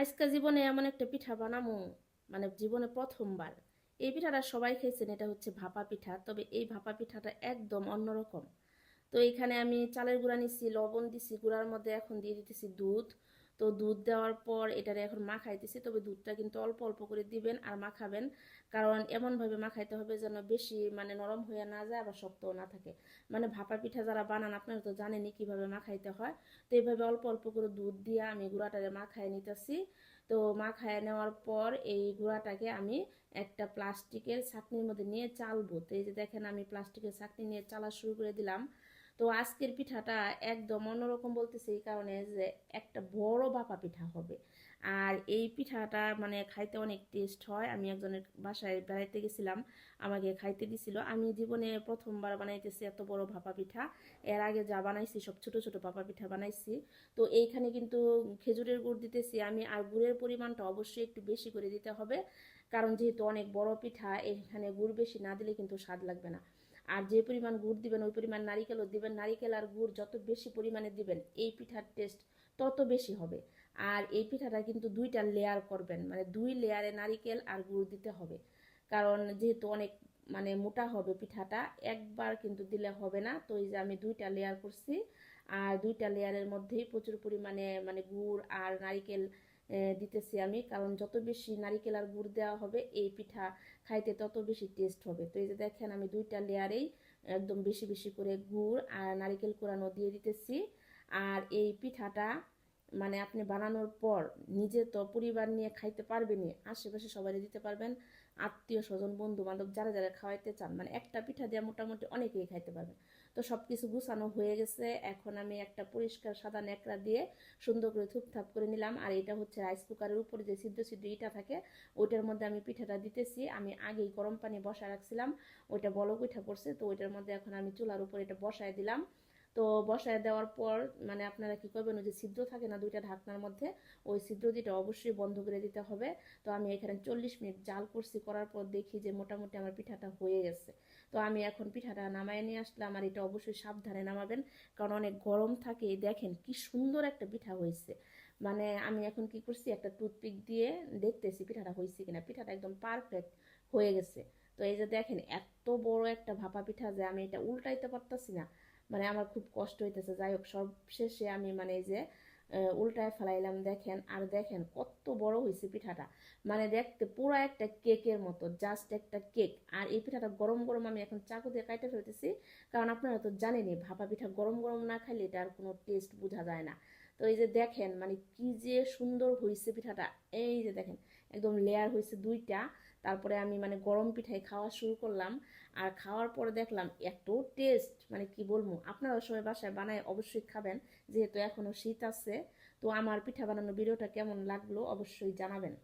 আজকা জীবনে এমন একটা পিঠা বানামো মানে জীবনে প্রথমবার। এই পিঠাটা সবাই খেয়েছেন, এটা হচ্ছে ভাপা পিঠা, তবে এই ভাপা পিঠাটা একদম অন্যরকম। তো এখানে আমি চালের গুঁড়া নিছি, লবণ দিছি, গুঁড়ার মধ্যে এখন দিয়ে দিতেছি দুধ। তো দুধ দেওয়ার পর এটারে এখন মাখাইতেছি তবে দুধটা কিন্তু অল্প অল্প করে দিবেন আর মাখাবেন। কারণ এমনভাবে মাখাইতে হবে যেন বেশি মানে নরম হয়ে না যায় আবার শক্তও না থাকে। মানে ভাপা পিঠা যারা বানান, আপনারা তো জানেনই কীভাবে মাখাইতে হয়। তো এইভাবে অল্প অল্প করে দুধ দিয়ে আমি গুঁড়াটারে মাখায় নিতেছি। তো মাখায় নেওয়ার পর এই গুঁড়াটাকে আমি একটা প্লাস্টিকের ছাকনির মধ্যে নিয়ে চালবো। তো এই যে দেখেন আমি প্লাস্টিকের ছাকনি নিয়ে চালা শুরু করে দিলাম। তো আজকের পিঠাটা একদম অন্যরকম বলতেছি এই কারণে যে একটা বড় বাপা পিঠা হবে। আর এই পিঠাটা মানে খাইতে অনেক টেস্ট হয়। আমি একজনের বাসায় বেড়াইতে গেছিলাম, আমাকে খাইতে দিছিল। আমি জীবনে প্রথমবার বানাইতেছি এত বড় ভাপা পিঠা। এর আগে যা বানাইছি, সব ছোট ছোট ভাপা পিঠা বানাইছি। তো এইখানে কিন্তু খেজুরের গুড় দিতেছি। আমি আর গুড়ের পরিমাণটা অবশ্যই একটু বেশি করে দিতে হবে। কারণ যেহেতু অনেক বড় পিঠা, এখানে গুড় বেশি না দিলে কিন্তু স্বাদ লাগবে না। আর যে পরিমাণ গুড় দিবেন, ওই পরিমাণ নারিকেলও দিবেন। নারিকেল আর গুড় যত বেশি পরিমাণে দিবেন, এই পিঠার টেস্ট তত বেশি হবে। আর এই পিঠাটা কিন্তু দুইটা লেয়ার করবেন মানে দুই লেয়ারে নারিকেল আর গুড় দিতে হবে। কারণ যেহেতু অনেক মানে মোটা হবে পিঠাটা, একবার কিন্তু দিলে হবে না। তো এই যে আমি দুইটা লেয়ার করছি, আর দুইটা লেয়ারের মধ্যেই প্রচুর পরিমাণে মানে গুড় আর নারিকেল দিতেছি আমি। কারণ যত বেশি নারিকেল আর গুড় দেওয়া হবে, এই পিঠা খাইতে তত বেশি টেস্ট হবে। তো এই যে দেখেন, আমি দুইটা লেয়ারেই একদম বেশি বেশি করে গুড় আর নারিকেল কোরানো দিয়ে দিতেছি। আর এই পিঠাটা মানে আপনি বানানোর পর নিজে তো পরিবার নিয়ে খাইতে পারবেনই, আশেপাশে সবাই দিতে পারবেন, আত্মীয় স্বজন বন্ধু বান্ধব যারা যারা খাওয়াইতে চান মানে একটা পিঠা দিয়ে মোটামুটি অনেকেই খাইতে পারবেন তো সব কিছু গুছানো হয়ে গেছে, এখন আমি একটা পরিষ্কার সাদা ন্যাকড়া দিয়ে সুন্দর করে থুপথাপ করে নিলাম, আর এটা হচ্ছে রাইস কুকারের উপরে যে সিদ্ধ সিদ্ধ ইটা থাকে, ওইটার মধ্যে আমি পিঠাটা দিতেছি, আমি আগেই গরম পানি বসায় রাখছিলাম, ওইটা বলক পিঠা করছে তো ওইটার মধ্যে এখন আমি চুলার উপরে এটা বসায় দিলাম। তো বসায় দেওয়ার পর মানে আপনারা কি করবেন, ওই যে ছিদ্র থাকে না, দুইটা ঢাকনার মধ্যে, ওই ছিদ্র দুইটা অবশ্যই বন্ধ করে দিতে হবে। তো আমি এখানে চল্লিশ মিনিট জাল করছি, করার পর দেখি যে মোটামুটি আমার পিঠাটা হয়ে গেছে। তো আমি এখন পিঠাটা নামায় নিয়ে আসলাম আর এটা অবশ্যই সাবধানে নামাবেন, কারণ অনেক গরম থাকে। দেখেন কি সুন্দর একটা পিঠা হয়েছে। মানে আমি এখন কি করছি, একটা টুথপিক দিয়ে দেখতেছি পিঠাটা হয়েছে কিনা। পিঠাটা একদম পারফেক্ট হয়ে গেছে। তো এই যে দেখেন, এত বড় একটা ভাপা পিঠা যে আমি এটা উল্টাইতে পারতাছি না। মানে আমার খুব কষ্ট হইতেছে। যাই হোক সব শেষে আমি মানে এই যে উল্টায় ফেলাইলাম, দেখেন, আর দেখেন কত বড় হয়েছে পিঠাটা। মানে দেখতে পুরো একটা কেকের মতো জাস্ট একটা কেক। আর এই পিঠাটা গরম গরম আমি এখন চাকু দিয়ে কাটে ফেলতেছি, কারণ আপনারা তো জানেনই, ভাপা পিঠা গরম গরম না খাইলে এটা আর কোনো টেস্ট বোঝা যায় না। তো এই যে দেখেন মানে কি যে সুন্দর হয়েছে পিঠাটা। এই যে দেখেন, একদম লেয়ার হয়েছে দুইটা। তারপরে আমি মানে গরম পিঠাই খাওয়া শুরু করলাম। আর খাওয়ার পরে দেখলাম এত টেস্ট মানে কি বলব, আপনারাও সবাই বাসায় বানায় অবশ্যই খাবেন, যেহেতু এখনও শীত আছে। তো আমার পিঠা বানানোর ভিডিওটা কেমন লাগল অবশ্যই জানাবেন।